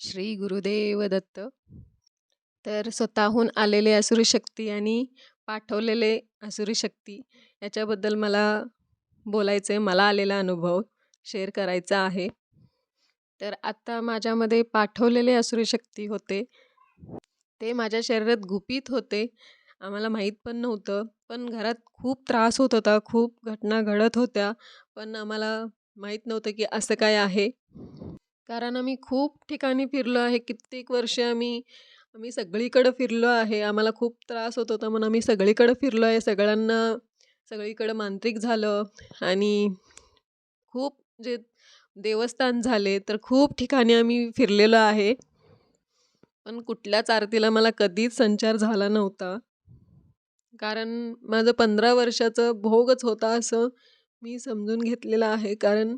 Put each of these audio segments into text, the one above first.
श्री गुरुदेव दत्त. तर स्वतःहून आलेले असुरी शक्ती आणि पाठवलेले असुरी शक्ती याच्याबद्दल मला बोलायचं आहे मला आलेला अनुभव शेअर करायचा आहे. तर आत्ता माझ्यामध्ये पाठवलेले असुरी शक्ती होते. ते माझ्या शरीरात गुपित होते. आम्हाला माहीत पण नव्हतं. पण घरात खूप त्रास होत होता खूप घटना घडत होत्या. पण आम्हाला माहीत नव्हतं की असं काय आहे. कारण आम्ही खूप ठिकाणी फिरलो आहे. कित्येक वर्ष आम्ही आम्ही सगळीकडं फिरलो आहे. आम्हाला खूप त्रास होत होता म्हणून आम्ही सगळीकडं फिरलो आहे. सगळ्यांना सगळीकडं मांत्रिक झालं आणि खूप जे देवस्थान झाले तर खूप ठिकाणी आम्ही फिरलेलो आहे. पण कुठल्याच आरतीला मला कधीच संचार झाला नव्हता. कारण माझं पंधरा वर्षाचं भोगच होता असं मी समजून घेतलेलं आहे. कारण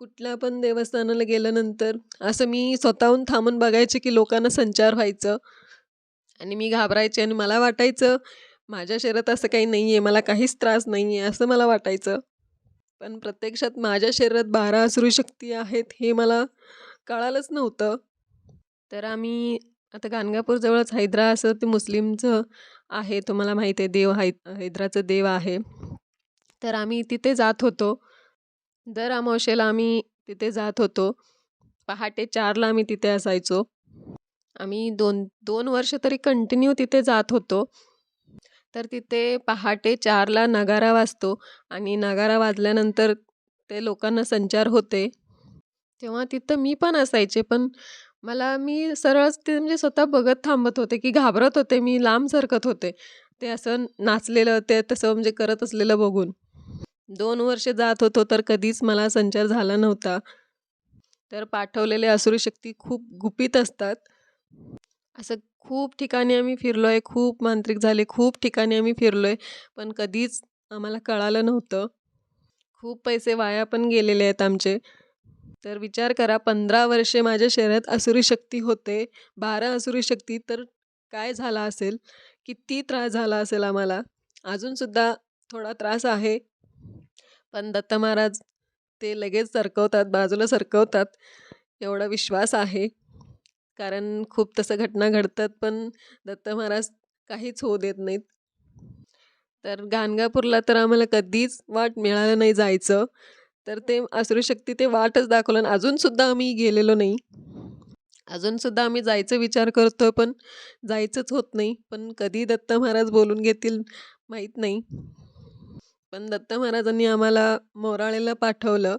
कुठल्या पण देवस्थानाला गेल्यानंतर असं मी स्वतःहून थांबून बघायचे की लोकांना संचार व्हायचं. आणि मी घाबरायचे आणि मला वाटायचं माझ्या शरीरात असं काही नाही आहे मला काहीच त्रास नाही आहे असं मला वाटायचं. पण प्रत्यक्षात माझ्या शरीरात बारा असुरी शक्ती आहेत हे मला कळालंच नव्हतं. तर आम्ही आता गाणगापूरजवळच हैदरा असं ते मुस्लिमचं आहे तुम्हाला माहीत आहे देव है हैदराचं देव आहे. तर आम्ही तिथे जात होतो. दर अमावस्येला आम्ही तिथे जात होतो. पहाटे चारला आम्ही तिथे असायचो. आम्ही दोन दोन वर्ष तरी कंटिन्यू तिथे जात होतो. तर तिथे पहाटे चारला नगारा वाजतो आणि नगारा वाजल्यानंतर ते लोकांना संचार होते. तेव्हा तिथं मी पण असायचे पण मला मी सरळच ते म्हणजे स्वतः बघत थांबत होते की घाबरत होते मी लांब सरकत होते. ते असं नाचलेलं ते तसं म्हणजे करत असलेलं बघून. दोन वर्ष जात होतो तर कधीच मला संचार झाला नव्हता. तर पाठवलेले असुरी शक्ती खूप गुपित असतात. असं खूप ठिकाणी आम्ही फिरलो आहे खूप मांत्रिक झाले खूप ठिकाणी आम्ही फिरलो आहे पण कधीच आम्हाला कळालं नव्हतं. खूप पैसे वाया पण गेलेले आहेत आमचे. तर विचार करा पंधरा वर्षे माझ्या शरीरात असुरी शक्ती होते बारा असुरी शक्ती तर काय झाला असेल? किती त्रास झाला असेल आम्हाला? अजूनसुद्धा थोडा त्रास आहे. पण दत्त महाराज ते लगेच सरकवतात बाजूला सरकवतात एवढा विश्वास आहे. कारण खूप तसं घटना घडतात पण दत्त महाराज काहीच होऊ देत नाहीत. तर गाणगापूरला तर आम्हाला कधीच वाट मिळालं नाही जायचं. तर ते शक्ती ते वाटच दाखवलं आणि अजूनसुद्धा आम्ही गेलेलो नाही. अजूनसुद्धा आम्ही जायचं विचार करतो पण जायचंच होत नाही. पण कधी दत्त महाराज बोलून घेतील माहीत नाही. पण दत्त महाराजांनी आम्हाला मोराळेला पाठवलं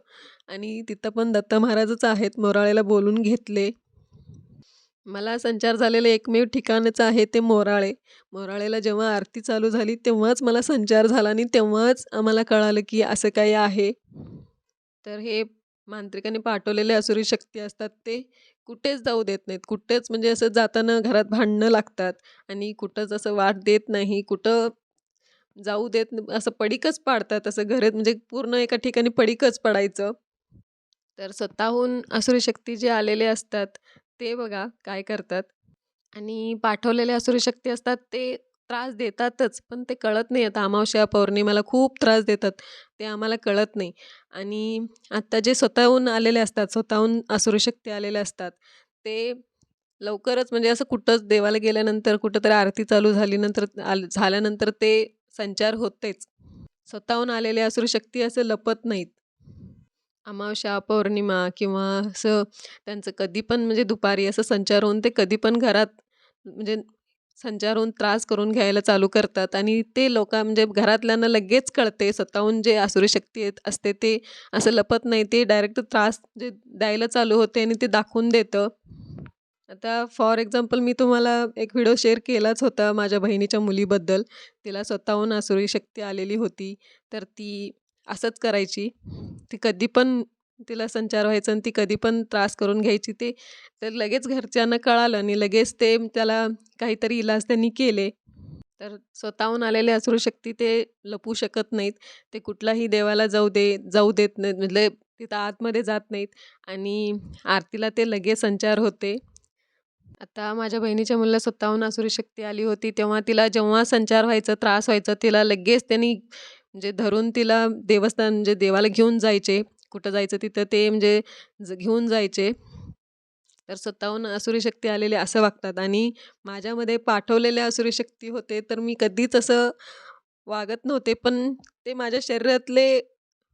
आणि तिथं पण दत्त महाराजच आहेत मोराळेला बोलून घेतले. मला संचार झालेलं एकमेव ठिकाणच आहे ते मोराळे. मोराळेला जेव्हा आरती चालू झाली तेव्हाच मला संचार झाला आणि तेव्हाच आम्हाला कळालं की असं काही आहे. तर हे मांत्रिकाने पाठवलेले असुरी शक्ती असतात ते कुठेच जाऊ देत नाहीत. कुठेच म्हणजे असं जाताना घरात भांडणं लागतात आणि कुठंच असं वाट देत नाही. कुठं जाऊ देत असं पडीकच पाडतात असं घरात म्हणजे पूर्ण एका ठिकाणी पडीकच पडायचं. तर स्वतःहून असुरी शक्ती जे आलेले असतात ते बघा काय करतात. आणि पाठवलेले असुरी शक्ती असतात ते त्रास देतातच पण ते कळत नाही. आता अमावस्या पौर्णिमाला खूप त्रास देतात ते आम्हाला कळत नाही. आणि आत्ता जे स्वतःहून आलेले असतात स्वतःहून असुरी शक्ती आलेले असतात ते लवकरच म्हणजे असं कुठंच देवाला गेल्यानंतर कुठंतरी आरती चालू झाली नंतर आल झाल्यानंतर ते संचार होतेच. स्वतःहून आलेले असुरी शक्ती असं लपत नाहीत. अमावस्या पौर्णिमा किंवा असं त्यांचं कधी पण म्हणजे दुपारी असं संचार होऊन ते कधी पण घरात म्हणजे संचार होऊन त्रास करून घ्यायला चालू करतात आणि ते लोक म्हणजे घरातल्यांना लगेच कळते स्वतःहून जे आसुरी शक्ती येत असते ते असं लपत नाही. ते डायरेक्ट त्रास जे द्यायला चालू होते आणि ते दाखवून देतं. आता फॉर एक्झाम्पल मी तुम्हाला एक व्हिडिओ शेअर केलाच होता माझ्या बहिणीच्या मुलीबद्दल. तिला स्वतःहून आसुरी शक्ती आलेली होती. तर ती असंच करायची. ती कधी पण तिला संचार व्हायचं आणि ती कधी पण त्रास करून घ्यायची ते. तर लगेच घरच्यांना कळालं आणि लगेच ते त्याला काहीतरी इलाज त्यांनी केले. तर स्वतःहून आलेले असुरू शक्ती ते लपू शकत नाहीत. ते कुठलाही देवाला जाऊ दे जाऊ देत नाहीत. म्हणजे तिथं आतमध्ये जात नाहीत. आणि आरतीला ते लगेच संचार होते. आता माझ्या बहिणीच्या मुलीला स्वतःहून असुरी शक्ती आली होती तेव्हा तिला जेव्हा संचार व्हायचा त्रास व्हायचा तिला लगेच त्यांनी म्हणजे धरून तिला देवस्थान म्हणजे देवाला घेऊन जायचे. कुठं जायचं तिथं ते म्हणजे ज घेऊन जायचे. तर स्वतःहून असुरी शक्ती आलेली असं वागतात. आणि माझ्यामध्ये पाठवलेल्या असुरी शक्ती होते तर मी कधीच असं वागत नव्हते पण ते माझ्या शरीरातले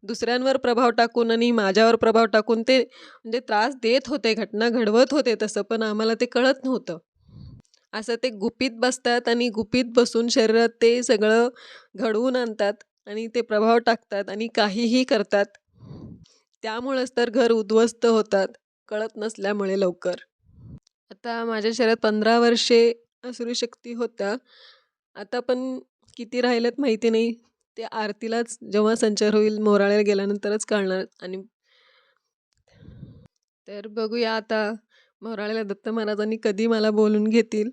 दुसऱ्यांवर प्रभाव टाकून आणि माझ्यावर प्रभाव टाकून ते म्हणजे त्रास देत होते घटना घडवत होते तसं पण आम्हाला ते कळत नव्हतं. असं ते गुपित बसतात आणि गुपित बसून शरीरात ते सगळं घडवून आणतात आणि ते प्रभाव टाकतात आणि काहीही करतात. त्यामुळंच तर घर उद्ध्वस्त होतात कळत नसल्यामुळे लवकर. आता माझ्या शरीरात पंधरा वर्षे असुरी शक्ती होत्या. आता पण किती राहिल्यात माहिती नाही. ते आरतीलाच जेव्हा संचार होईल मोराळ्याला गेल्यानंतरच कळणार आणि तर बघूया आता मोराळ्याला दत्त महाराजांनी कधी मला बोलून घेतील.